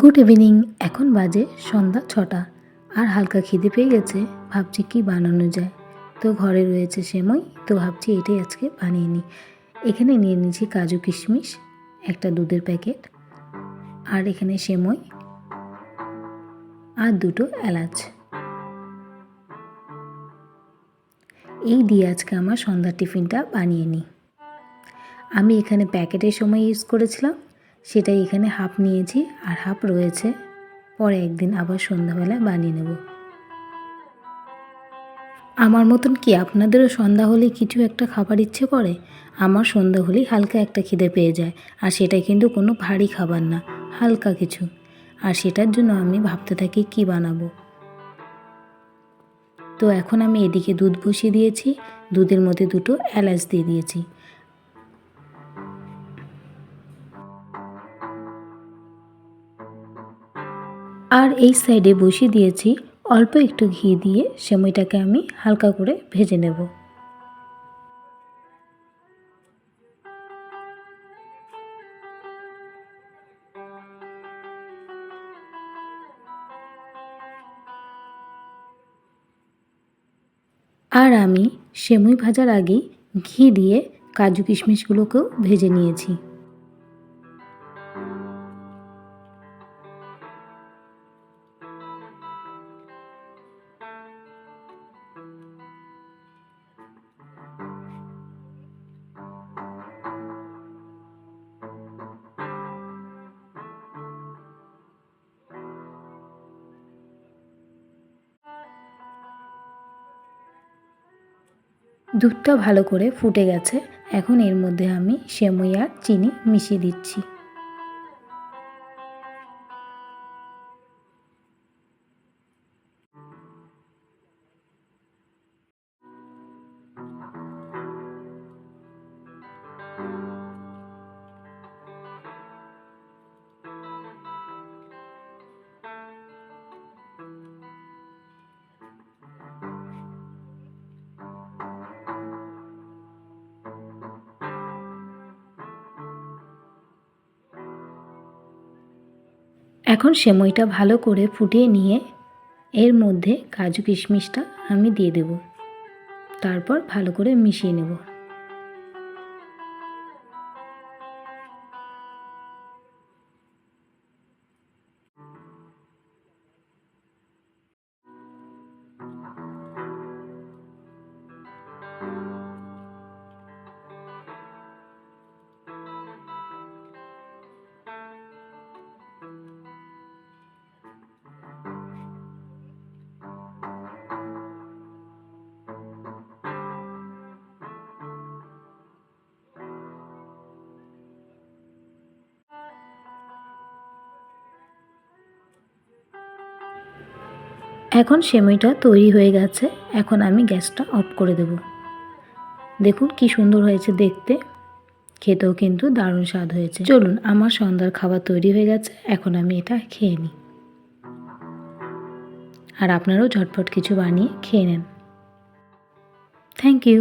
Good evening, এখন বাজে সন্ধ্যা ছটা আর হালকা খিদে পেয়ে গেছে, ভাবছি কি বানানো যায়। তো ঘরে রয়েছে সেমই, তো ভাবছি এটাই আজকে বানিয়ে নিই। এখানে নিয়ে নিয়েছি কাজু কিশমিশ, একটা দুধের প্যাকেট আর এখানে সেমই আর দুটো এলাচ। এই দিয়ে আজকে আমার সন্ধ্যার টিফিনটা বানিয়ে নিই। আমি এখানে প্যাকেটের সময় ইউজ করেছিলাম সেটাই এখানে হাফ নিয়েছি আর হাফ রয়েছে। পরে একদিন আবার সন্ধ্যাবেলায় বানিয়ে নেব। আমার মতন কি আপনাদেরও সন্ধ্যা হলে কিছু একটা খাবার ইচ্ছে করে? আমার সন্ধ্যা হলেই হালকা একটা খিদে পেয়ে যায়, আর সেটা কিন্তু কোনো ভারী খাবার না, হালকা কিছু। আর সেটার জন্য আমি ভাবতে থাকি কি বানাবো। তো এখন আমি এদিকে দুধ বসিয়ে দিয়েছি, দুধের মধ্যে দুটো এলাচ দিয়ে দিয়েছি। আর এই সাইডে বসিয়ে দিয়েছি অল্প একটু ঘি দিয়ে সেমইটাকে আমি হালকা করে ভেজে নেব। আর আমি সেমুই ভাজার আগেই ঘি দিয়ে কাজু কিশমিশগুলোকেও ভেজে নিয়েছি। দুধটা ভালো করে ফুটে গেছে। এখন এর মধ্যে আমি সেমই আর চিনি মিশিয়ে দিচ্ছি। এখন সেমইটা ভালো করে ফুটিয়ে নিয়ে এর মধ্যে কাজু কিশমিশটা আমি দিয়ে দেব। তারপর ভালো করে মিশিয়ে নেব। এখন সেমইটা তৈরি হয়ে গেছে, এখন আমি গ্যাসটা অফ করে দেব। দেখুন কি সুন্দর হয়েছে দেখতে। খেতেও কিন্তু দারুণ স্বাদ হয়েছে। চলুন, আমার সন্ধ্যার খাবার তৈরি হয়ে গেছে, এখন আমি এটা খেয়ে নিই। আর আপনারাও ঝটপট কিছু বানিয়ে খেয়ে নেন। Thank you